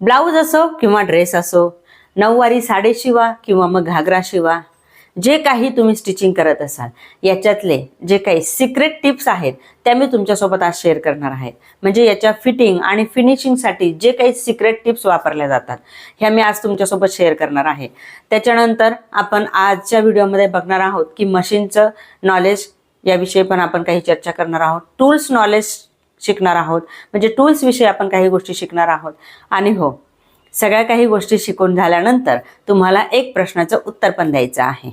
Blouse असो किंवा dress असो नऊवारी साडे शिवा किंवा मग घागरा शिवा जे काही तुम्ही स्टिचिंग करत असाल याच्यातले जे काही सिक्रेट टिप्स आहेत त्या मी तुमच्यासोबत आज शेअर करणार आहे. म्हणजे याच्या फिटिंग आणि फिनिशिंगसाठी जे काही सिक्रेट टिप्स वापरल्या जातात ह्या मी आज तुमच्यासोबत शेअर करणार आहे. त्याच्यानंतर आपण आजच्या व्हिडिओमध्ये बघणार आहोत की मशीनचं नॉलेज याविषयी पण आपण काही चर्चा करणार आहोत. टूल्स नॉलेज शिकणार आहोत. म्हणजे टूल्स विषयी आपण काही गोष्टी शिकणार आहोत. आणि हो सगळ्या काही गोष्टी शिकून झाल्यानंतर तुम्हाला एक प्रश्नाचं उत्तर पण द्यायचं आहे.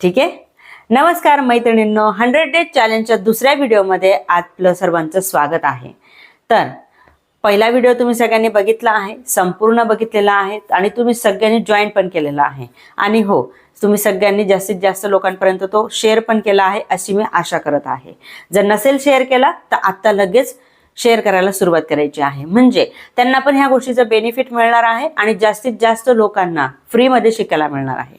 ठीक आहे? नमस्कार मैत्रिणींनो हंड्रेड डेज चॅलेंजच्या दुसऱ्या व्हिडिओमध्ये आपलं सर्वांचं स्वागत आहे. तर पहिला व्हिडिओ तुम्ही सगळ्यांनी बघितला आहे संपूर्ण बघितलेला आहे आणि तुम्ही सगळ्यांनी जॉईन पण केलेला आहे. आणि हो तुम्ही सगळ्यांनी जास्तीत जास्त लोकांपर्यंत तो शेअर पण केला आहे अशी मी आशा करत आहे. जर नसेल शेअर केला तर आत्ता लगेच शेअर करायला सुरुवात करायची आहे. म्हणजे त्यांना पण ह्या गोष्टीचं बेनिफिट मिळणार आहे आणि जास्तीत जास्त लोकांना फ्रीमध्ये शिकायला मिळणार आहे.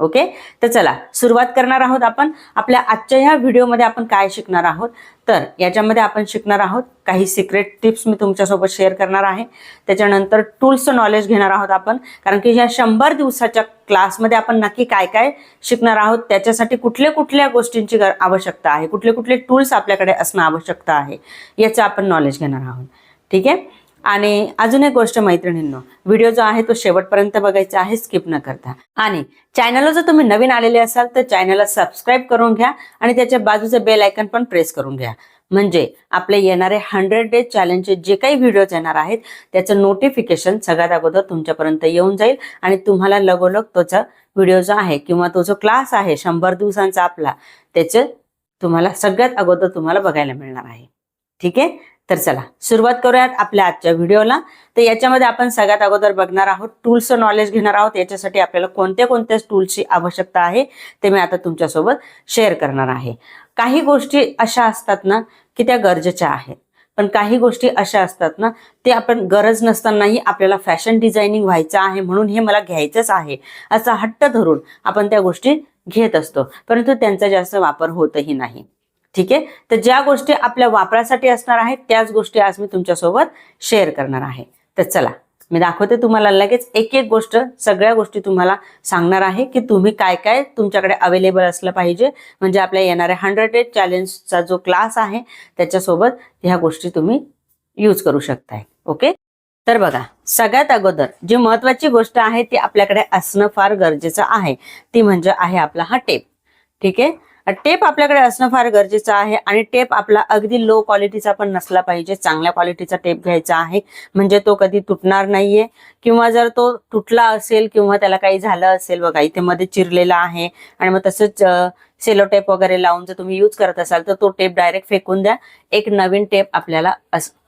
ओके? तर चला सुरुवात करणार आहोत आपण. आपल्या आजच्या ह्या व्हिडिओमध्ये आपण काय शिकणार आहोत? तर याच्यामध्ये आपण शिकणार आहोत काही सिक्रेट टिप्स मी तुमच्यासोबत शेअर करणार आहे. त्याच्यानंतर टूल्सचं नॉलेज घेणार आहोत आपण. कारण की ह्या शंभर दिवसाच्या क्लासमध्ये आपण नक्की काय काय शिकणार आहोत त्याच्यासाठी कुठल्या कुठल्या गोष्टींची आवश्यकता आहे? कुठले कुठले टूल्स आपल्याकडे असणं आवश्यकता आहे? याचं आपण नॉलेज घेणार आहोत. ठीक आहे? आणि अजून एक गोष्ट मैत्रिणींनो व्हिडिओ जो आहे तो शेवटपर्यंत बघायचा आहे स्किप न करता. आणि चॅनलला जर तुम्ही नवीन आलेले असाल तर चॅनलला सबस्क्राईब करून घ्या आणि त्याच्या बाजूचे बेल आयकन पण प्रेस करून घ्या. म्हणजे आपले येणारे हंड्रेड डेज चॅलेंजचे जे काही व्हिडिओज येणार आहेत त्याचं नोटिफिकेशन सगळ्यात अगोदर तुमच्यापर्यंत येऊन जाईल आणि तुम्हाला लगोलग तोचा व्हिडिओ जो आहे किंवा तो जो क्लास आहे शंभर दिवसांचा आपला त्याचं तुम्हाला सगळ्यात अगोदर तुम्हाला बघायला मिळणार आहे. ठीक आहे? तर चला सुरुवात करूयात आपल्या आजच्या व्हिडिओला. तर याच्यामध्ये आपण सगळ्यात अगोदर बघणार आहोत टूल्सचं नॉलेज घेणार आहोत. याच्यासाठी आपल्याला कोणत्या कोणत्या टूल्सची आवश्यकता आहे ते मी आता तुमच्यासोबत शेअर करणार आहे. काही गोष्टी अशा असतात ना की त्या गरजेच्या आहेत. पण काही गोष्टी अशा असतात ना ते आपण गरज नसतानाही आपल्याला फॅशन डिझायनिंग व्हायचं आहे म्हणून हे मला घ्यायचंच आहे असा हट्ट धरून आपण त्या गोष्टी घेत असतो. परंतु त्यांचा जास्त वापर होतही नाही. ठीक आहे? तर ज्या गोष्टी आपल्या वापरासाठी असणार आहेत त्याच गोष्टी आज मी तुमच्यासोबत शेअर करणार आहे. तर चला मी दाखवते तुम्हाला लगेच एक एक गोष्ट सगळ्या गोष्टी तुम्हाला सांगणार आहे की तुम्ही काय काय तुमच्याकडे अवेलेबल असलं पाहिजे. म्हणजे आपल्या येणाऱ्या हंड्रेड डेज चॅलेंजचा जो क्लास आहे त्याच्यासोबत ह्या गोष्टी तुम्ही यूज करू शकताय. ओके तर बघा सगळ्यात अगोदर जी महत्वाची गोष्ट आहे ती आपल्याकडे असणं फार गरजेचं आहे. ती म्हणजे आहे आपला हा टेप ठीक आहे? टेप आपल्याकडे असणं फार गरजेचं आहे आणि टेप आपला अगदी लो क्वालिटीचा पण नसला पाहिजे. चांगल्या क्वालिटीचा टेप घ्यायचा आहे. म्हणजे तो कधी तुटणार नाहीये. किंवा जर तो तुटला असेल किंवा त्याला काही झालं असेल बघा इथे मध्ये चिरलेला आहे आणि मग तसंच सेलो टेप वगैरे लावून जर तुम्ही यूज करत असाल तर तो टेप डायरेक्ट फेकून द्या. एक नवीन टेप आपल्याला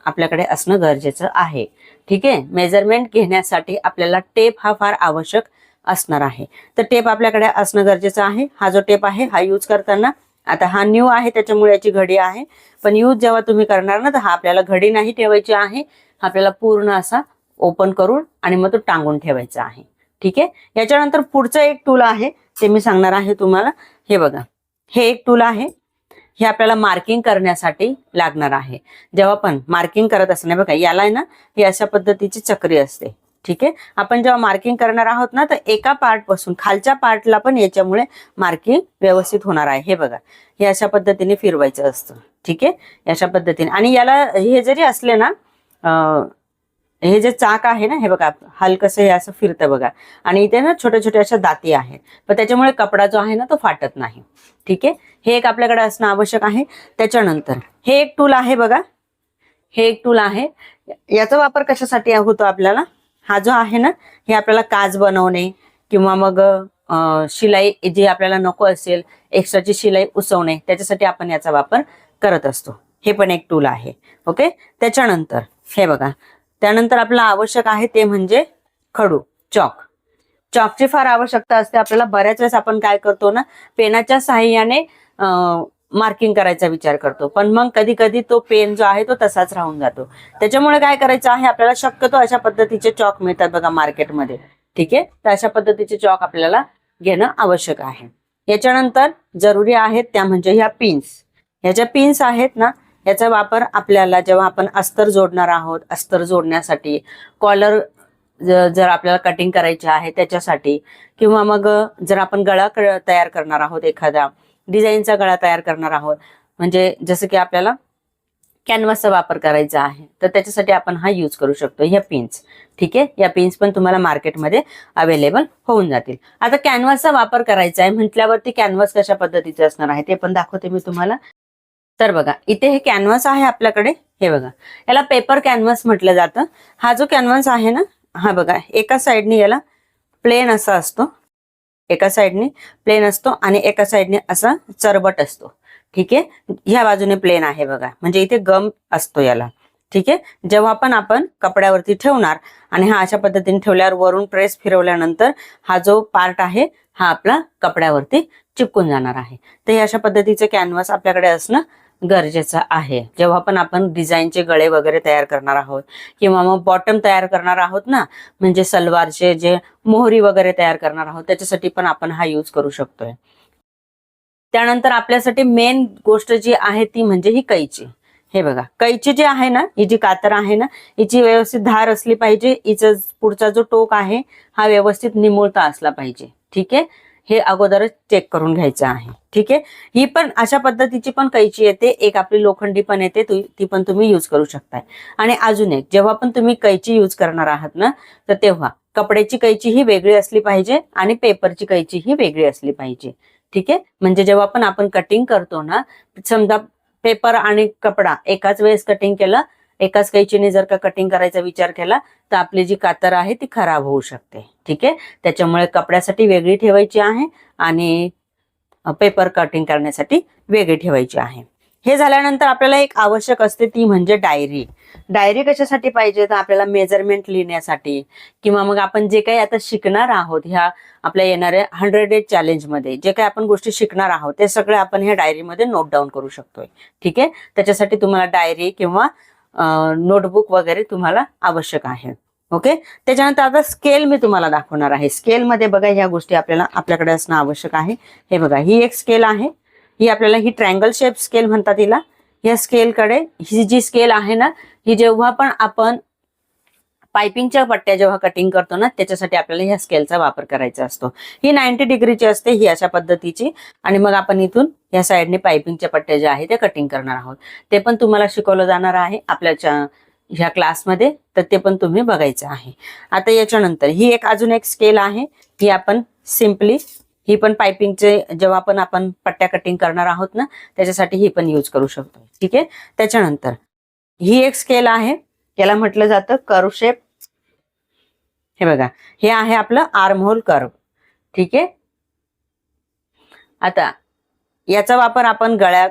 आपल्याकडे असणं गरजेचं आहे. ठीक आहे? मेजरमेंट घेण्यासाठी आपल्याला टेप हा फार आवश्यक असणार आहे. तर टेप आपल्याकडे असणं गरजेचं आहे. हा जो टेप आहे हा यूज करताना आता हा न्यू आहे त्याच्यामुळे याची घडी आहे. पण यूज जेव्हा तुम्ही करणार ना तर हा आपल्याला घडी नाही ठेवायची आहे. आपल्याला पूर्ण असा ओपन करून आणि मग तो टांगून ठेवायचा आहे. ठीक आहे? याच्यानंतर पुढचं एक टूल आहे ते मी सांगणार आहे तुम्हाला. हे बघा. हे एक टूल आहे. हे आपल्याला मार्किंग करण्यासाठी लागणार आहे. जेव्हा पण मार्किंग करत असताना बघा याला आहे ना ही अशा पद्धतीची चक्री असते. ठीक आहे? आपण जेव्हा मार्किंग करणार आहोत ना तर एका पार्टपासून खालच्या पार्टला पण याच्यामुळे मार्किंग व्यवस्थित होणार आहे. हे बघा. हे अशा पद्धतीने फिरवायचं असतं. ठीक आहे? अशा पद्धतीने. आणि याला हे जरी असले ना हे जे चाक आहे ना हे बघा हलकसं हे असं फिरतं बघा. आणि इथे ना छोट्या छोट्या अशा दाती आहेत. पण त्याच्यामुळे कपडा जो आहे ना तो फाटत नाही. ठीक आहे? हे एक आपल्याकडे असणं आवश्यक आहे. त्याच्यानंतर हे एक टूल आहे बघा. हे एक टूल आहे. याचा वापर कशासाठी होतो आपल्याला? हा जो आहे ना हे आपल्याला काच बनवणे किंवा मग शिलाई जी आपल्याला नको असेल एक्स्ट्राची शिलाई उसवणे त्याच्यासाठी आपण याचा वापर करत असतो. हे पण एक टूल आहे. ओके? त्याच्यानंतर हे बघा. त्यानंतर आपला आवश्यक आहे ते म्हणजे खडू चॉक. चॉकची फार आवश्यकता असते. आपल्याला बऱ्याच वेळेस आपण काय करतो ना पेनाच्या साहाय्याने मार्किंग करायचा विचार करतो. पण मग कधी कधी तो पेन जो आहे तो तसाच राहून जातो. त्याच्यामुळे काय करायचं आहे आपल्याला शक्यतो अशा पद्धतीचे चॉक मिळतात बघा मार्केटमध्ये ठीक आहे? तर अशा पद्धतीचे चॉक आपल्याला घेणं आवश्यक आहे. याच्यानंतर जरुरी आहेत त्या म्हणजे ह्या पिन्स ह्या ज्या पिन्स आहेत ना याचा वापर आपल्याला जेव्हा आपण अस्तर जोडणार आहोत अस्तर जोडण्यासाठी कॉलर जर आपल्याला कटिंग करायची आहे त्याच्यासाठी किंवा मग जर आपण गळा तयार करणार आहोत एखादा डिझाईनचा गळा तयार करणार आहोत. म्हणजे जसं की आपल्याला कॅनव्हासचा वापर करायचा आहे तर त्याच्यासाठी आपण हा यूज करू शकतो. ह्या पिन्स ठीक आहे? या पिन्स पण तुम्हाला मार्केटमध्ये अवेलेबल होऊन जातील. आता कॅनव्हासचा वापर करायचा आहे म्हटल्यावरती कॅनव्हास कशा पद्धतीचे असणार आहे ते पण दाखवते मी तुम्हाला. तर बघा इथे हे कॅनव्हास आहे आपल्याकडे. हे बघा याला पेपर कॅनव्हास म्हटलं जातं. हा जो कॅनव्हास आहे ना हा बघा एका साईडने याला प्लेन असा असतो. एका साईडने प्लेन असतो आणि एका साईडने असा चरबट असतो. ठीक आहे? ह्या बाजूने प्लेन आहे बघा. म्हणजे इथे गम असतो याला. ठीक आहे? जेव्हा पण आपण कपड्यावरती ठेवणार आणि हा अशा पद्धतीने ठेवल्यावर वरून प्रेस फिरवल्यानंतर हा जो पार्ट आहे हा आपला कपड्यावरती चिपकून जाणार आहे. तर हे अशा पद्धतीचे कॅनव्हास आपल्याकडे असणं गरजेचं आहे. जेव्हा पण आपण डिझाईनचे गळे वगैरे तयार करणार आहोत किंवा मग बॉटम तयार करणार आहोत ना म्हणजे सलवारचे जे मोहरी वगैरे तयार करणार आहोत त्याच्यासाठी पण आपण हा यूज करू शकतोय. त्यानंतर आपल्यासाठी मेन गोष्ट जी आहे ती म्हणजे ही कैची. हे बघा कैची जी आहे ना ही जी कातर आहे ना हिची व्यवस्थित धार असली पाहिजे हिचा पुढचा जो टोक आहे हा व्यवस्थित निमुळता असला पाहिजे. ठीक आहे? हे अगोदरच चेक करून घ्यायचं आहे. ठीक आहे? ही पण अशा पद्धतीची पण कैची येते. एक आपली लोखंडी पण येते. ती पण तुम्ही यूज करू शकताय. आणि अजून एक जेव्हा पण तुम्ही कैची यूज करणार आहात ना तर तेव्हा कपड्याची कैची ही वेगळी असली पाहिजे आणि पेपरची कैची ही वेगळी असली पाहिजे. ठीक आहे? म्हणजे जेव्हा पण आपण कटिंग करतो ना समजा पेपर आणि कपडा एकाच वेळेस कटिंग केलं एकाच कैचीने जर का कटिंग करायचा विचार केला तर आपली जी कातर आहे ती खराब होऊ शकते. ठीक आहे? त्याच्यामुळे कपड्यासाठी वेगळी ठेवायची आहे आणि पेपर कटिंग करण्यासाठी वेगळी ठेवायची आहे. हे झाल्यानंतर आपल्याला एक आवश्यक असते ती म्हणजे डायरी डायरी कशासाठी पाहिजे? तर आपल्याला मेजरमेंट लिहिण्यासाठी किंवा मग आपण जे काही आता शिकणार आहोत ह्या आपल्या येणाऱ्या हंड्रेड डेज चॅलेंजमध्ये जे काही आपण गोष्टी शिकणार आहोत ते सगळे आपण ह्या डायरीमध्ये नोट डाऊन करू शकतोय. ठीक आहे? त्याच्यासाठी तुम्हाला डायरी किंवा नोटबुक वगैरे तुम्हाला आवश्यक आहे. ओके त्याच्यानंतर आता स्केल मी तुम्हाला दाखवणार आहे. स्केलमध्ये बघा ह्या गोष्टी आपल्याला आपल्याकडे असणं आवश्यक आहे. हे बघा ही एक स्केल आहे. ही आपल्याला ही ट्रँगल शेप स्केल म्हणतात तिला या स्केलकडे ही जी स्केल आहे ना ही जेव्हा पण आपण पायपिंगच्या पट्ट्या जेव्हा कटिंग करतो ना त्याच्यासाठी आपल्याला ह्या स्केलचा वापर करायचा असतो. ही नाईन्टी डिग्रीची असते ही अशा पद्धतीची. आणि मग आपण इथून या साईडने पायपिंगच्या पट्ट्या ज्या आहेत त्या कटिंग करणार आहोत. ते पण तुम्हाला शिकवलं जाणार आहे आपल्याच्या ह्या क्लासमध्ये तर ते पण तुम्ही बघायचं आहे. आता याच्यानंतर ही एक अजून एक स्केल आहे. ही आपण सिम्पली ही पण पायपिंगचे जेव्हा पण आपण पट्ट्या कटिंग करणार आहोत ना त्याच्यासाठी ही पण यूज करू शकतो. ठीक आहे? त्याच्यानंतर ही एक स्केल आहे. याला म्हटलं जातं करू शेप हे बघा हे आहे आपलं आर्महोल कर्व. ठीक आहे? आता याचा वापर आपण गळ्या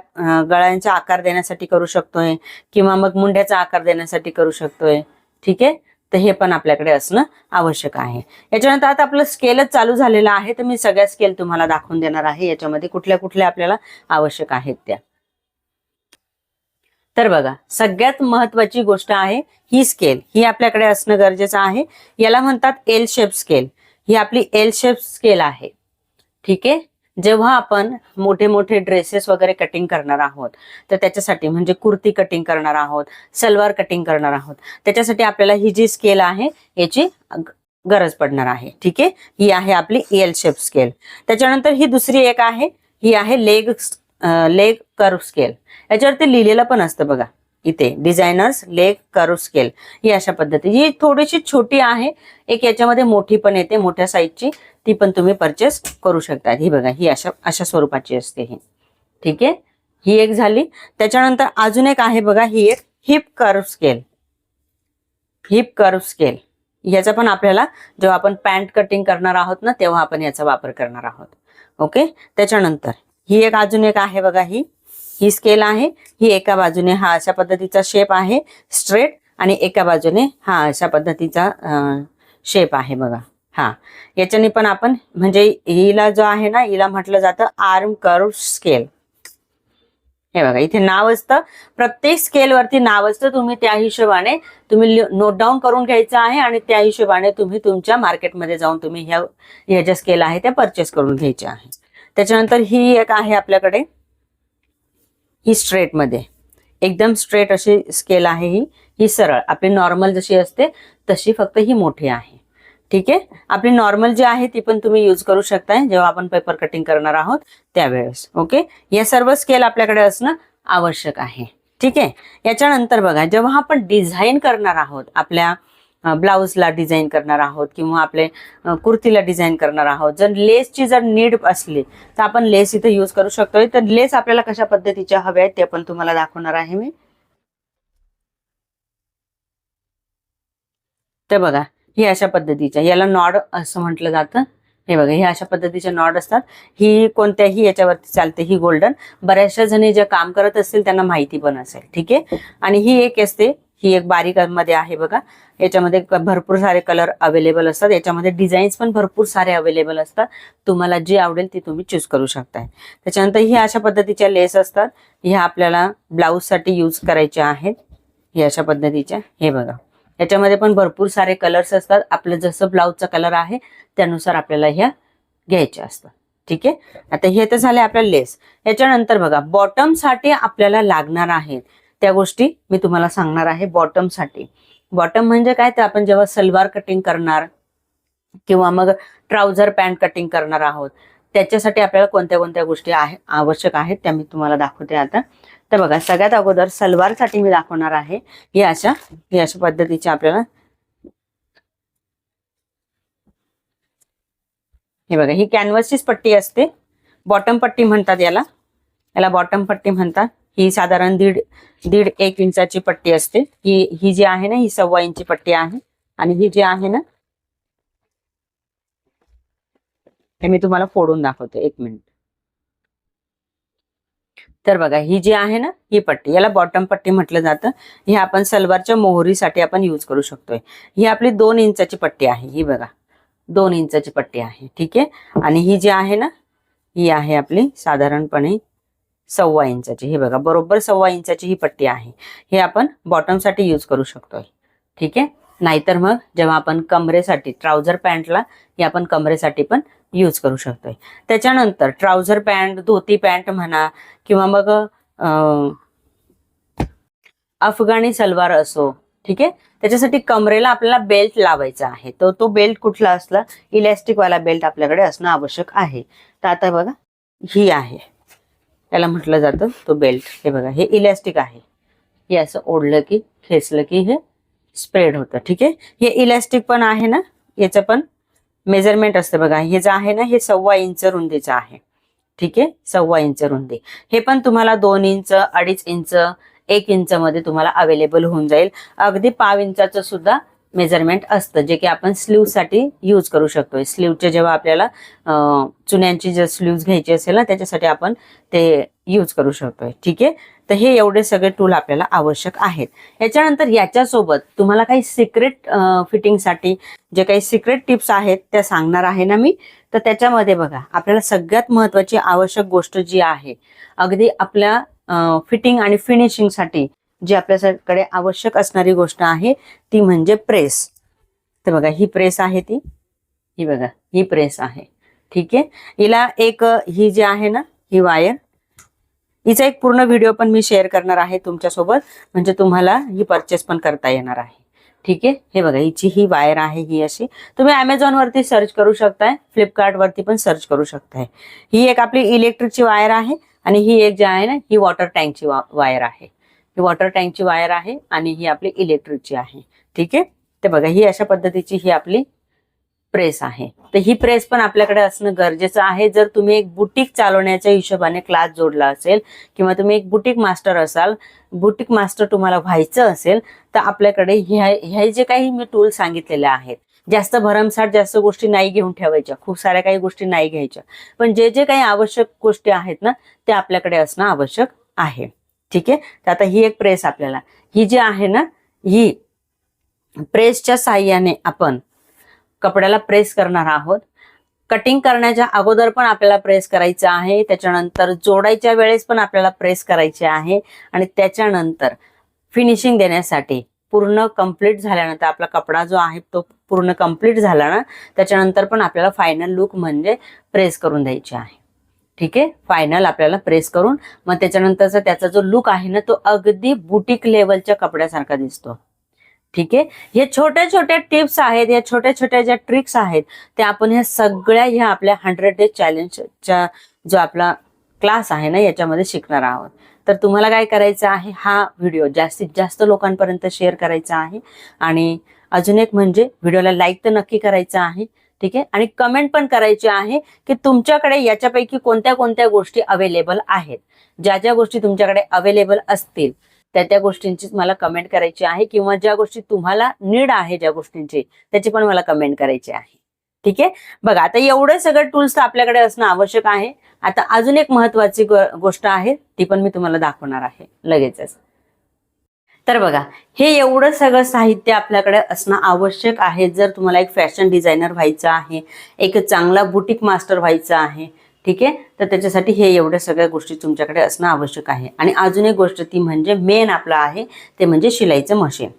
गळ्यांचा आकार देण्यासाठी करू शकतोय किंवा मग मुंड्याचा आकार देण्यासाठी करू शकतोय. ठीक आहे? तर हे पण आपल्याकडे असणं आवश्यक आहे. याच्यानंतर आता आपलं स्केलच चालू झालेलं आहे तर मी सगळ्या स्केल तुम्हाला दाखवून देणार आहे. याच्यामध्ये कुठल्या कुठल्या आपल्याला आवश्यक आहेत त्या. तर बघा सगळ्यात महत्वाची गोष्ट आहे ही स्केल ही आपल्याकडे असणं गरजेचं आहे. याला म्हणतात एल शेप स्केल ही आपली एल शेप स्केल आहे. ठीक आहे? जेव्हा आपण मोठे मोठे ड्रेसेस वगैरे कटिंग करणार आहोत तर त्याच्यासाठी म्हणजे कुर्ती कटिंग करणार आहोत सलवार कटिंग करणार आहोत त्याच्यासाठी आपल्याला ही जी स्केल आहे याची गरज पडणार आहे. ठीक आहे? ही आहे आपली एल शेप स्केल त्याच्यानंतर ही दुसरी एक आहे ही आहे लेग लेग कर्व स्केल याच्यावरती लिहिलेलं पण असतं बघा. इथे डिझायनर्स लेग कर्व स्केल ही अशा पद्धती. ही थोडीशी छोटी आहे. एक याच्यामध्ये मोठी पण येते. मोठ्या साईजची ती पण तुम्ही परचेस करू शकता. ही बघा ही अशा अशा स्वरूपाची असते ही. ठीक आहे? ही एक झाली. त्याच्यानंतर अजून एक आहे बघा. ही एक hip curve scale hip curve scale याचा पण आपल्याला जेव्हा आपण पॅन्ट कटिंग करणार आहोत ना तेव्हा आपण याचा वापर करणार आहोत. ओके त्याच्यानंतर. ही एक अजून एक आहे बघा ही ही स्केल आहे. ही एका बाजूने हा अशा पद्धतीचा शेप आहे स्ट्रेट आणि एका बाजूने हा अशा पद्धतीचा शेप आहे बघा. हा. याच्याने पण आपण म्हणजे हिला जो आहे ना हिला म्हटलं जातं आर्म कर्व स्केल हे बघा इथे नाव असतं. प्रत्येक स्केलवरती नाव असतं. तुम्ही त्या हिशोबाने तुम्ही नोट डाऊन करून घ्यायचं आहे आणि त्या हिशोबाने तुम्ही तुमच्या मार्केटमध्ये जाऊन तुम्ही ह्या ह्या ज्या स्केल आहे त्या परचेस करून घ्यायच्या आहे. त्याच्यानंतर ही एक आहे आपल्याकडे. ही स्ट्रेटमध्ये एकदम स्ट्रेट अशी स्केल आहे ही. ही सरळ. आपली नॉर्मल जशी असते तशी फक्त ही मोठी आहे. ठीक आहे? आपली नॉर्मल जी आहे ती पण तुम्ही यूज करू शकताय. जेव्हा आपण पेपर कटिंग करणार आहोत त्यावेळेस. ओके या सर्व स्केल आपल्याकडे असणं आवश्यक आहे. ठीक आहे? याच्यानंतर बघा जेव्हा आपण डिझाईन करणार आहोत आपल्या ब्लाऊजला डिझाईन करणार आहोत किंवा आपले कुर्तीला डिझाईन करणार आहोत. जर लेसची जर नीड असली तर आपण लेस इथे यूज करू शकतो तर लेस आपल्याला कशा पद्धतीच्या हव्या आहेत ते पण तुम्हाला दाखवणार आहे मी. तर बघा ही अशा पद्धतीच्या याला नॉड असं म्हटलं जातं. हे बघा हे अशा पद्धतीचे नॉड असतात. ही कोणत्याही याच्यावरती चालते ही गोल्डन. बऱ्याचशा जणी जे काम करत असतील त्यांना माहिती पण असेल ठीक आहे? आणि ही एक असते ही एक बारीकमध्ये आहे बघा. याच्यामध्ये भरपूर सारे कलर अवेलेबल असतात. याच्यामध्ये डिझाईन्स पण भरपूर सारे अवेलेबल असतात. तुम्हाला जी आवडेल ती तुम्ही चूज करू शकताय. त्याच्यानंतर ही अशा पद्धतीच्या लेस असतात. ह्या आपल्याला ब्लाऊजसाठी यूज करायच्या आहेत. हे अशा पद्धतीच्या. हे बघा. याच्यामध्ये पण भरपूर सारे कलर्स असतात. आपलं जसं ब्लाऊजचा कलर आहे त्यानुसार आपल्याला ह्या घ्यायच्या असतात. ठीक आहे? आता हे तर झाले आपल्या लेस याच्यानंतर बघा बॉटमसाठी आपल्याला लागणार आहेत त्या गोष्टी मी तुम्हाला सांगणार आहे बॉटमसाठी. बॉटम म्हणजे काय? तर आपण जेव्हा सलवार कटिंग करणार किंवा मग ट्राउझर पॅन्ट कटिंग करणार आहोत त्याच्यासाठी आपल्याला कोणत्या कोणत्या गोष्टी आहे आवश्यक आहेत त्या मी तुम्हाला दाखवते आता. तर बघा सगळ्यात अगोदर सलवारसाठी मी दाखवणार आहे हे अशा हे अशा पद्धतीच्या आपल्याला हे बघा ही कॅनव्हसचीच पट्टी असते. बॉटम पट्टी म्हणतात याला. याला बॉटम पट्टी म्हणतात. ही साधारण दीड दीड एक इंचाची पट्टी असते. ही ही जी आहे ना ही सव्वा इंची पट्टी आहे. आणि ही जी आहे ना हे मी तुम्हाला फोडून दाखवते. एक मिनिट. तर बघा ही जी आहे ना ही पट्टी याला बॉटम पट्टी म्हटलं जातं. ही आपण सलवारच्या मोहरीसाठी आपण यूज करू शकतोय. ही आपली दोन इंचाची पट्टी आहे. ही बघा दोन इंचाची पट्टी आहे. ठीक आहे? आणि ही जी आहे ना ही आहे आपली साधारणपणे सव्वा इंचाची. हे बघा बरोबर सव्वा इंचाची ही पट्टी आहे. हे आपण बॉटमसाठी यूज करू शकतोय. ठीक आहे? नाहीतर मग जेव्हा आपण कमरेसाठी ट्राउझर पॅन्टला हे आपण कमरेसाठी पण यूज करू शकतोय. त्याच्यानंतर ट्राउझर पॅन्ट धोती पॅन्ट म्हणा किंवा मग अफगाणी सलवार असो ठीक आहे? त्याच्यासाठी कमरेला आपल्याला बेल्ट लावायचा आहे. तर तो बेल्ट कुठला असला इलॅस्टिक वाला बेल्ट आपल्याकडे असणं आवश्यक आहे. तर आता बघा ही आहे. त्याला म्हटलं जातं तो बेल्ट. हे बघा हे इलॅस्टिक आहे. हे असं ओढलं की खेचलं की हे स्प्रेड होतं ठीक आहे? हे इलॅस्टिक पण आहे ना? याचं पण मेजरमेंट असतं बघा. हे जे आहे ना हे सव्वा इंच रुंदीचं आहे. ठीक आहे? सव्वा इंच रुंदी. हे पण तुम्हाला दोन इंच अडीच इंच एक इंच मध्ये तुम्हाला अवेलेबल होऊन जाईल. अगदी पाव इंचाचं सुद्धा मेजरमेंट असतं जे की आपण स्लीवसाठी यूज करू शकतोय. स्लीवचे जेव्हा आपल्याला चुन्यांची जर स्लीव्ज घ्यायची असेल ना त्याच्यासाठी आपण ते यूज करू शकतोय. ठीक आहे? तर हे एवढे सगळे टूल आपल्याला आवश्यक आहेत. याच्यानंतर याच्यासोबत तुम्हाला काही सिक्रेट फिटिंगसाठी जे काही सिक्रेट टिप्स आहेत त्या सांगणार आहे ना मी? तर त्याच्यामध्ये बघा आपल्याला सगळ्यात महत्वाची आवश्यक गोष्ट जी आहे अगदी आपल्या फिटिंग आणि फिनिशिंगसाठी जी आपल्याकडे आवश्यक असणारी गोष्ट आहे ती म्हणजे प्रेस. तर बघा ही प्रेस आहे ती. ही बघा ही प्रेस आहे. ठीक आहे? हिला एक ही जी आहे ना ही वायर हिचा एक पूर्ण व्हिडिओ पण मी शेअर करणार आहे तुमच्यासोबत. म्हणजे तुम्हाला ही परचेस पण करता येणार आहे. ठीक आहे? हे बघा हिची ही वायर आहे ही अशी. तुम्ही अमेझॉनवरती सर्च करू शकताय फ्लिपकार्ट वरती पण सर्च करू शकताय. ही एक आपली इलेक्ट्रिकची वायर आहे आणि ही एक जी आहे ना ही वॉटर टँकची वायर आहे. ही वॉटर टँकची वायर आहे आणि ही आपली इलेक्ट्रिकची आहे. ठीक आहे? ते बघा ही अशा पद्धतीची ही आपली प्रेस आहे. तर ही प्रेस पण आपल्याकडे असणं गरजेचं आहे. जर तुम्ही एक बुटीक चालवण्याच्या हिशोबाने क्लास जोडला असेल किंवा तुम्ही एक बुटीक मास्टर असाल बुटीक मास्टर तुम्हाला व्हायचं असेल तर आपल्याकडे ह्या ह्या जे काही मी टूल सांगितलेले आहेत जास्त भरमसाठ जास्त गोष्टी नाही घेऊन ठेवायच्या. खूप साऱ्या काही गोष्टी नाही घ्यायच्या. पण जे जे काही आवश्यक गोष्टी आहेत ना ते आपल्याकडे असणं आवश्यक आहे. ठीक आहे? तर आता ही एक प्रेस आपल्याला. ही जी आहे ना ही प्रेसच्या साह्याने आपण कपड्याला प्रेस करणार आहोत. कटिंग करण्याच्या अगोदर पण आपल्याला प्रेस करायचं आहे. त्याच्यानंतर जोडायच्या वेळेस पण आपल्याला प्रेस करायचे आहे. आणि त्याच्यानंतर फिनिशिंग देण्यासाठी पूर्ण कंप्लीट झाल्यानंतर आपला कपडा जो आहे तो पूर्ण कंप्लीट झाला ना त्याच्यानंतर पण आपल्याला फायनल लुक म्हणजे प्रेस करून द्यायची आहे. ठीक आहे? फायनल आपल्याला प्रेस करून मग त्याच्यानंतरचा त्याचा जो लुक आहे ना तो अगदी बुटीक लेवलच्या कपड्यासारखा दिसतो. ठीक आहे? हे छोट्या छोट्या टिप्स आहेत या छोट्या छोट्या ज्या ट्रिक्स आहेत त्या आपण ह्या सगळ्या ह्या आपल्या हंड्रेड डेज चॅलेंजच्या जो आपला क्लास आहे ना याच्यामध्ये शिकणार आहोत. तर तुम्हाला काय करायचं आहे हा व्हिडिओ जास्तीत जास्त लोकांपर्यंत शेअर करायचा आहे. आणि अजून एक म्हणजे व्हिडिओला लाईक तर नक्की करायचं आहे. ठीक आहे? आणि कमेंट पण करायची आहे की तुमच्याकडे याच्यापैकी कोणत्या कोणत्या गोष्टी अवेलेबल आहेत? ज्या ज्या गोष्टी तुमच्याकडे अवेलेबल असतील त्या त्या गोष्टींची मला कमेंट करायची आहे किंवा ज्या गोष्टी तुम्हाला नीड आहे ज्या गोष्टींची त्याची पण मला कमेंट करायची आहे. ठीक आहे? बघा आता एवढे सगळे टूल्स तर आपल्याकडे असणं आवश्यक आहे. आता अजून एक महत्वाची गोष्ट आहे ती पण मी तुम्हाला दाखवणार आहे. लगेचच. तर बघा हे एवढं सगळं साहित्य आपल्याकडे असणं आवश्यक आहे. जर तुम्हाला एक फॅशन डिझायनर व्हायचं आहे एक चांगला बुटीक मास्टर व्हायचं आहे ठीक आहे? तर त्याच्यासाठी हे एवढ्या सगळ्या गोष्टी तुमच्याकडे असणं आवश्यक आहे. आणि अजून एक गोष्ट ती म्हणजे मेन आपलं आहे ते म्हणजे शिलाईचं मशीन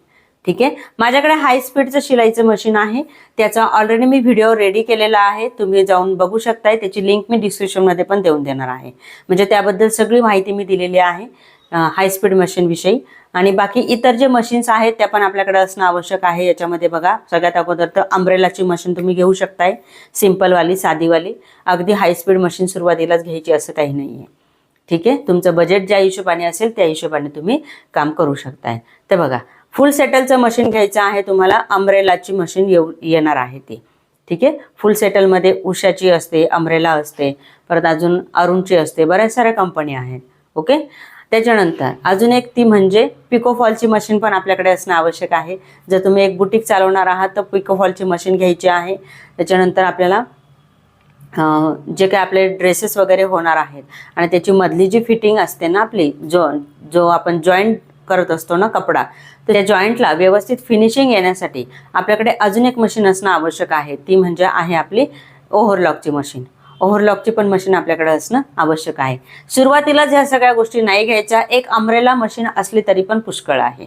ठीक आहे? माझ्याकडे हाय स्पीडचं शिलाईचं मशीन आहे. त्याचा ऑलरेडी मी व्हिडिओ रेडी केलेला आहे. तुम्ही जाऊन बघू शकताय. त्याची लिंक मी डिस्क्रिप्शनमध्ये पण देऊन देणार आहे. म्हणजे त्याबद्दल सगळी माहिती मी दिलेली आहे. हाय स्पीड मशीन विषयी. आणि बाकी इतर जे मशीन्स आहेत त्या पण आपल्याकडे असणं आवश्यक आहे. याच्यामध्ये बघा सगळ्यात अगोदर तर अम्ब्रेलाची मशीन तुम्ही घेऊ शकताय. सिम्पलवाली साधीवाली. अगदी हाय स्पीड मशीन सुरुवातीलाच घ्यायची असं काही नाही आहे ठीक आहे? तुमचं बजेट ज्या हिशोबाने असेल त्या हिशोबाने तुम्ही काम करू शकताय. तर बघा फुल सेटलचं मशीन घ्यायचं आहे तुम्हाला अम्ब्रेलाची मशीन येऊ येणार आहे ती. ठीक आहे? फुल सेटलमध्ये उषाची असते अम्ब्रेला असते. परत अजून अरुणची असते. बऱ्याच साऱ्या कंपन्या आहेत. ओके? त्याच्यानंतर अजून एक ती म्हणजे पिकोफॉलची मशीन पण आपल्याकडे असणं आवश्यक आहे. जर तुम्ही एक बुटीक चालवणार आहात तर पिकोफॉलची मशीन घ्यायची आहे. त्याच्यानंतर आपल्याला जे काय आपले ड्रेसेस वगैरे होणार आहेत आणि त्याची मधली जी फिटिंग असते ना आपली जो जो आपण जॉईंट करत असतो ना कपडा तर त्या जॉईंटला व्यवस्थित फिनिशिंग येण्यासाठी आपल्याकडे अजून एक मशीन असणं आवश्यक आहे. ती म्हणजे आहे आपली ओव्हरलॉकची मशीन. ओव्हरलॉकची पण मशीन आपल्याकडे असणं आवश्यक आहे. सुरुवातीलाच ह्या सगळ्या गोष्टी नाही घ्यायच्या एक अम्ब्रेला मशीन असली तरी पण पुष्कळ आहे.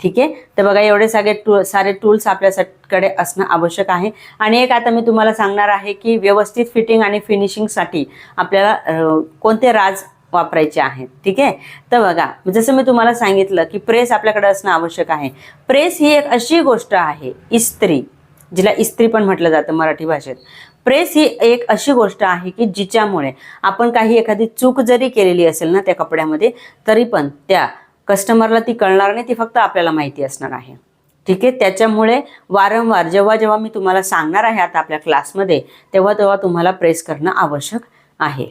ठीक आहे? तर बघा एवढे सगळे टू सारे टूल्स आपल्याकडे असणं आवश्यक आहे. आणि एक आता मी तुम्हाला सांगणार आहे की व्यवस्थित फिटिंग आणि फिनिशिंगसाठी आपल्याला कोणते राज वापरायचे आहेत. ठीक आहे? तर बघा जसं मी तुम्हाला सांगितलं की प्रेस आपल्याकडे असणं आवश्यक आहे. प्रेस ही एक अशी गोष्ट आहे इस्त्री जिला इस्त्री पण म्हटलं जातं मराठी भाषेत. प्रेस ही एक अशी गोष्ट आहे की जिच्यामुळे आपण काही एखादी चूक जरी केलेली असेल ना त्या कपड्यामध्ये तरी पण त्या कस्टमरला ती कळणार नाही ती फक्त आपल्याला माहिती असणार आहे. ठीक आहे? त्याच्यामुळे वारंवार जेव्हा जेव्हा मी तुम्हाला सांगणार आहे आता आपल्या क्लासमध्ये तेव्हा तेव्हा तुम्हाला प्रेस करणं आवश्यक आहे.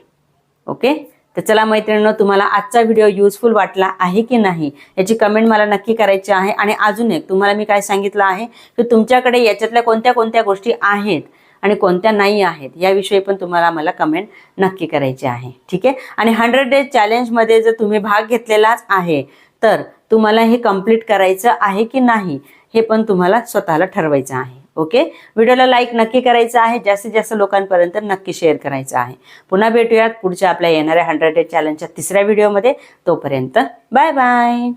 ओके तर चला मैत्रिणीनं तुम्हाला आजचा व्हिडिओ युजफुल वाटला आहे की नाही याची कमेंट मला नक्की करायची आहे. आणि अजून एक तुम्हाला मी काय सांगितलं आहे की तुमच्याकडे याच्यातल्या कोणत्या कोणत्या गोष्टी आहेत आणि कोणत्या नाही आहेत याविषयी पण तुम्हाला मला कमेंट नक्की करायची आहे. ठीक आहे? आणि हंड्रेड डेज चॅलेंजमध्ये जर तुम्ही भाग घेतलेलाच आहे तर तुम्हाला हे कंप्लीट करायचं आहे की नाही हे पण तुम्हाला स्वतःला ठरवायचं आहे. ओके व्हिडिओला लाईक नक्की करायचं आहे जास्तीत जास्त लोकांपर्यंत नक्की शेअर करायचं आहे. पुन्हा भेटूयात पुढच्या आपल्या येणाऱ्या हंड्रेड डेज चॅलेंजच्या तिसऱ्या व्हिडिओमध्ये तोपर्यंत बाय बाय